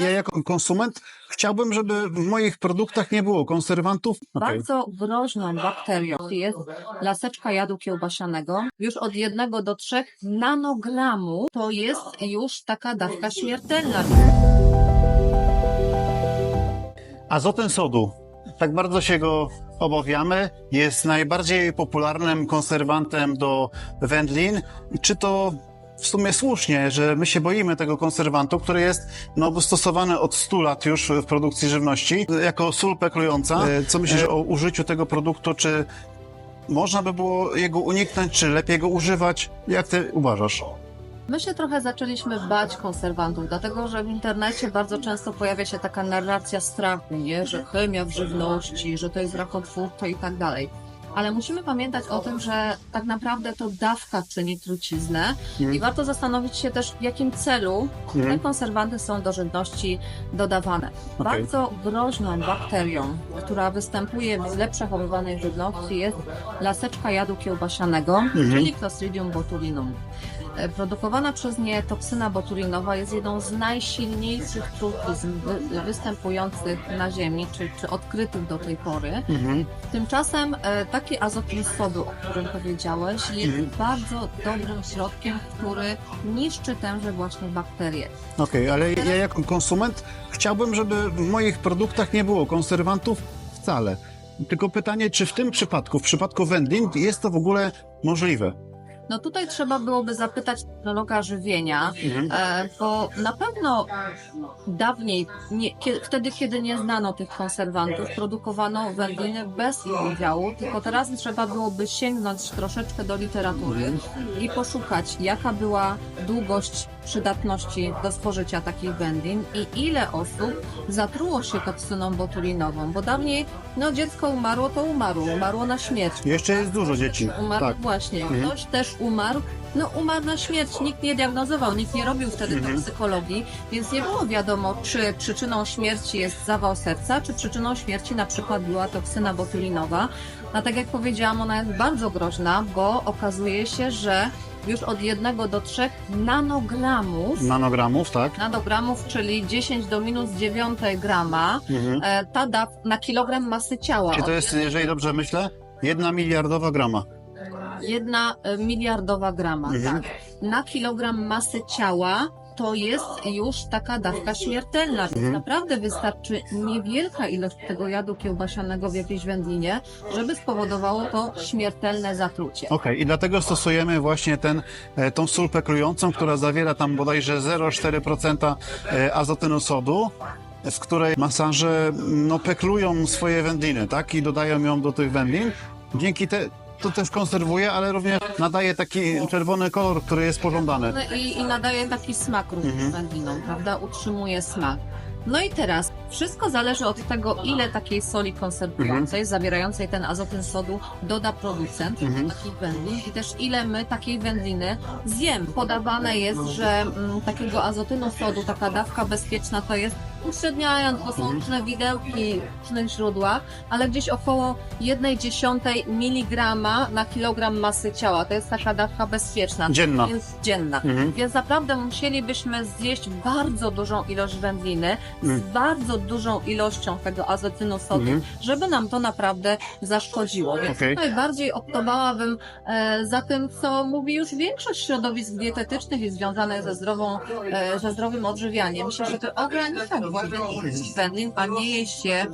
ja jako konsument chciałbym, żeby w moich produktach nie było konserwantów. Okej. Bardzo groźną bakterią jest laseczka jadu kiełbasianego. Już od jednego do trzech nanogramów to jest już taka dawka śmiertelna. Azoten sodu. Tak bardzo się go obawiamy. Jest najbardziej popularnym konserwantem do wędlin. Czy to w sumie słusznie, że my się boimy tego konserwantu, który jest no, stosowany od 100 lat już w produkcji żywności, jako sól peklująca. E, Co myślisz o użyciu tego produktu? Czy można by było jego uniknąć, czy lepiej go używać? Jak ty uważasz? My się trochę zaczęliśmy bać konserwantów, dlatego że w internecie bardzo często pojawia się taka narracja strachu, nie? że chemia w żywności, że to jest rakotwórcze i tak dalej. Ale musimy pamiętać o tym, że tak naprawdę to dawka czyni truciznę Mhm. i warto zastanowić się też, w jakim celu te Mhm. konserwanty są do żywności dodawane. Okej. Bardzo groźną bakterią, która występuje w źle przechowywanej żywności jest laseczka jadu kiełbasianego, Mhm. czyli Clostridium botulinum. Produkowana przez nie toksyna botulinowa jest jedną z najsilniejszych trutizn wy, występujących na Ziemi, czy, czy odkrytych do tej pory. Mhm. Tymczasem e, taki azotyn sodu, o którym powiedziałeś, jest Mhm. bardzo dobrym środkiem, który niszczy tęże właśnie bakterie. Okej, ale ja jako konsument chciałbym, żeby w moich produktach nie było konserwantów wcale. Tylko pytanie, czy w tym przypadku, w przypadku wędlin, jest to w ogóle możliwe? No tutaj trzeba byłoby zapytać technologa żywienia, e, bo na pewno dawniej, nie, kie, wtedy kiedy nie znano tych konserwantów, produkowano wędliny bez ich udziału, tylko teraz trzeba byłoby sięgnąć troszeczkę do literatury i poszukać, jaka była długość przydatności do spożycia takich wędlin i ile osób zatruło się toksyną botulinową, bo dawniej no dziecko umarło, to umarło, umarło na śmierć. Jeszcze jest dużo dzieci. Umarł Tak. właśnie. Mhm. Ktoś też umarł. No umarł na śmierć. Nikt nie diagnozował, nikt nie robił wtedy Mhm. toksykologii, więc nie było wiadomo, czy przyczyną śmierci jest zawał serca, czy przyczyną śmierci na przykład była toksyna botulinowa. A tak jak powiedziałam, ona jest bardzo groźna, bo okazuje się, że już od jednego do trzech nanogramów, Nanogramów, tak? nanogramów, czyli 10 do minus 9 grama, Mhm. e, ta da na kilogram masy ciała. Czy to jest, jeżeli dobrze myślę, jedna miliardowa grama? Jedna e, miliardowa grama, Mhm. tak. Na kilogram masy ciała to jest już taka dawka śmiertelna, więc Mhm. naprawdę wystarczy niewielka ilość tego jadu kiełbasianego w jakiejś wędlinie, żeby spowodowało to śmiertelne zatrucie. Okej, i dlatego stosujemy właśnie ten, e, tą sól peklującą, która zawiera tam bodajże 0,4% e, azotynu sodu, w której masaże no, peklują swoje wędliny, tak? I dodają ją do tych wędlin. Dzięki te, to też konserwuje, ale również nadaje taki czerwony kolor, który jest pożądany. No I, I nadaje taki smak również Mhm. wędlinom, prawda? Utrzymuje smak. No i teraz, wszystko zależy od tego, ile takiej soli konserwującej, zawierającej ten azotyn sodu, doda producent Mhm. takich wędlin i też ile my takiej wędliny zjemy. Podawane jest, że mm, takiego azotynu sodu, taka dawka bezpieczna to jest, uśredniając, to są różne widełki w różnych źródłach, ale gdzieś około 1,1 mg na kilogram masy ciała. To jest taka dawka bezpieczna. Dzienna. Więc dzienna. Mhm. Więc naprawdę musielibyśmy zjeść bardzo dużą ilość wędliny z Mm. bardzo dużą ilością tego azotynu sodu, Mhm. żeby nam to naprawdę zaszkodziło. Więc Okej. najbardziej optowałabym e, za tym, co mówi już większość środowisk dietetycznych i związanych ze, zdrową, e, ze zdrowym odżywianiem. Myślę, że to ilość wędlin, a nie jeść je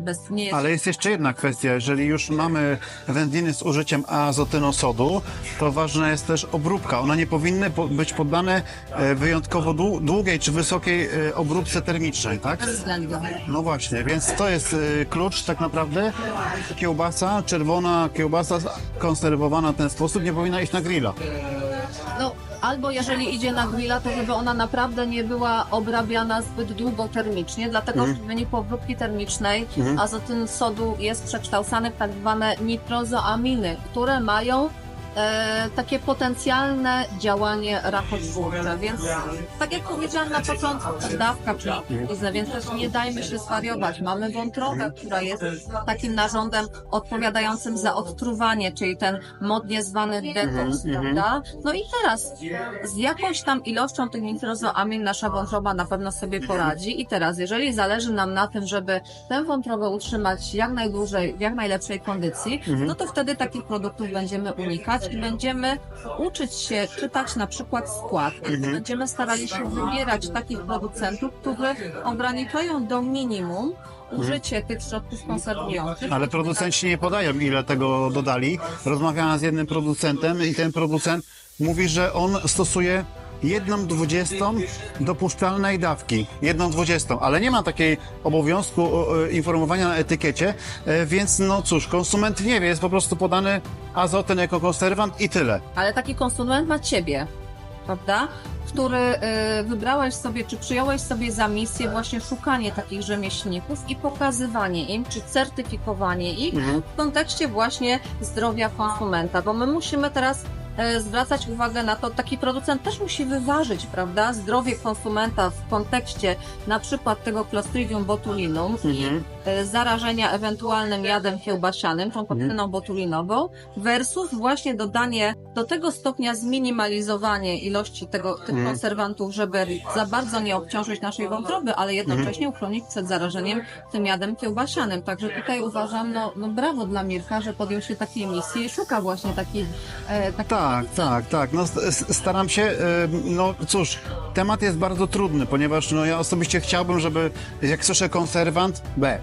bez... Nie jeść Ale jest jeszcze jedna kwestia. Jeżeli już mamy wędliny z użyciem azotynu sodu, to ważna jest też obróbka. One nie powinny po- być poddane e, wyjątkowo dłu- długiej czy wysokiej e, obróbce termicznej, tak? No właśnie, więc to jest y, klucz tak naprawdę. Kiełbasa, czerwona kiełbasa konserwowana w ten sposób nie powinna iść na grilla. Albo jeżeli idzie na grilla, to żeby ona naprawdę nie była obrabiana zbyt długo termicznie, dlatego Mhm. że w wyniku obróbki termicznej Mhm. azotyn sodu jest przekształcany w tak zwane nitrozoaminy, które mają e, takie potencjalne działanie rakotwórcze, więc tak jak powiedziałam na początku, dawka przepiękna, więc też nie dajmy się zwariować. Mamy wątrobę, która jest takim narządem odpowiadającym za odtruwanie, czyli ten modnie zwany detoks, prawda? No i teraz z jakąś tam ilością tych nitrozoamin nasza wątroba na pewno sobie poradzi. I teraz, jeżeli zależy nam na tym, żeby tę wątrobę utrzymać jak najdłużej, w jak najlepszej kondycji, no to wtedy takich produktów będziemy unikać będziemy uczyć się czytać na przykład skład. Będziemy starali się wybierać takich producentów, którzy ograniczają do minimum użycie tych środków konserwujących. Ale producenci nie podają, ile tego dodali. Rozmawiałem z jednym producentem i ten producent mówi, że on stosuje jedną dwudziestą dopuszczalnej dawki. Jedną dwudziestą, ale nie ma takiej obowiązku informowania na etykiecie, e, więc no cóż, konsument nie wie, jest po prostu podany azoten jako konserwant i tyle. Ale taki konsument ma ciebie, prawda? Który y, wybrałeś sobie, czy przyjąłeś sobie za misję właśnie szukanie takich rzemieślników i pokazywanie im, czy certyfikowanie ich w kontekście właśnie zdrowia konsumenta, bo my musimy teraz zwracać uwagę na to, taki producent też musi wyważyć, prawda, zdrowie konsumenta w kontekście na przykład tego Clostridium botulinum i e, zarażenia ewentualnym jadem kiełbasianym, tą toksyną botulinową, versus właśnie dodanie do tego stopnia zminimalizowanie ilości tego, tych konserwantów, żeby za bardzo nie obciążyć naszej wątroby, ale jednocześnie uchronić przed zarażeniem tym jadem kiełbasianym. Także tutaj uważam, no, no brawo dla Mirka, że podjął się takiej misji i szuka właśnie takich, e, takich Tak, tak, tak. No, staram się, e, no cóż, temat jest bardzo trudny, ponieważ no, ja osobiście chciałbym, żeby jak słyszę konserwant, B, e,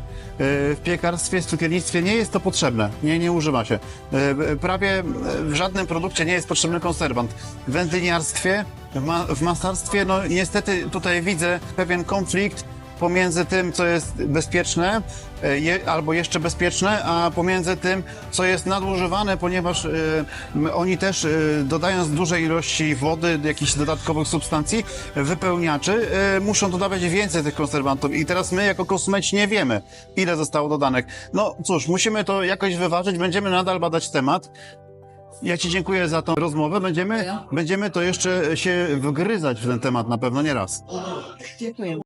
w piekarstwie, w cukiernictwie nie jest to potrzebne, nie, nie używa się. E, Prawie e, w żadnym produkcie nie jest potrzebny konserwant. W wędliniarstwie, w, ma- w masarstwie, no niestety tutaj widzę pewien konflikt pomiędzy tym, co jest bezpieczne e, je, albo jeszcze bezpieczne, a pomiędzy tym, co jest nadużywane, ponieważ m, oni też e, dodając dużej ilości wody, jakichś dodatkowych substancji, wypełniaczy, e, muszą dodawać więcej tych konserwantów i teraz my jako konsumenci nie wiemy, ile zostało dodanek. No cóż, musimy to jakoś wyważyć, będziemy nadal badać temat. Ja Ci dziękuję za tą rozmowę. Będziemy, będziemy to jeszcze się wgryzać w ten temat na pewno nie raz. Dziękuję.